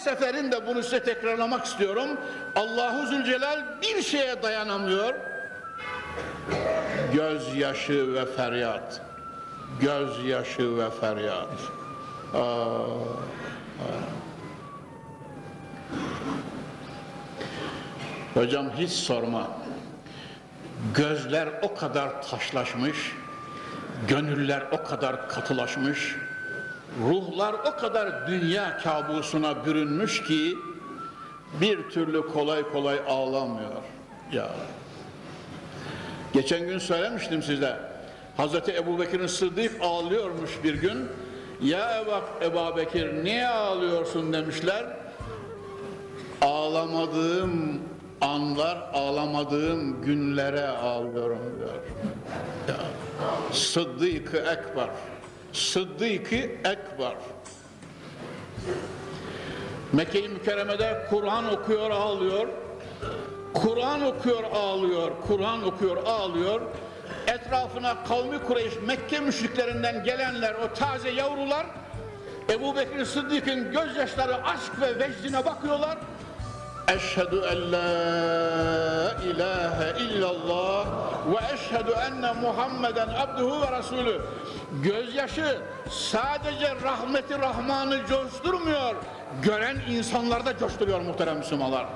seferinde bunu size tekrarlamak istiyorum. Allahu Zülcelal bir şeye dayanamıyor. Gözyaşı ve feryat. Gözyaşı ve feryat. Aa, Hocam hiç sorma. Gözler o kadar taşlaşmış, gönüller o kadar katılaşmış, ruhlar o kadar dünya kabusuna bürünmüş ki bir türlü kolay kolay ağlamıyor. Ya. Geçen gün söylemiştim size. Hazreti Ebubekir'in Sıddık ağlıyormuş bir gün. Ya Ebu, Ebu Bekir niye ağlıyorsun demişler. Ağlamadığım anlar, ağlamadığım günlere ağlıyorum diyor. Ya. Sıddık-ı Ekber. Sıddık-ı Ekber. Mekke-i Mükerreme'de Kur'an okuyor, ağlıyor. Kur'an okuyor, ağlıyor. Kur'an okuyor, ağlıyor. Etrafına kavmi Kureyş, Mekke müşriklerinden gelenler, o taze yavrular Ebu Bekir Sıddık'ın gözyaşları aşk ve vecdine bakıyorlar. Eşhedü en la ilahe illallah ve eşhedü enne Muhammeden abduhu ve resulü. Gözyaşı sadece rahmeti Rahman'ı coşturmuyor, gören insanlarda coşturuyor muhterem Müslümanlar.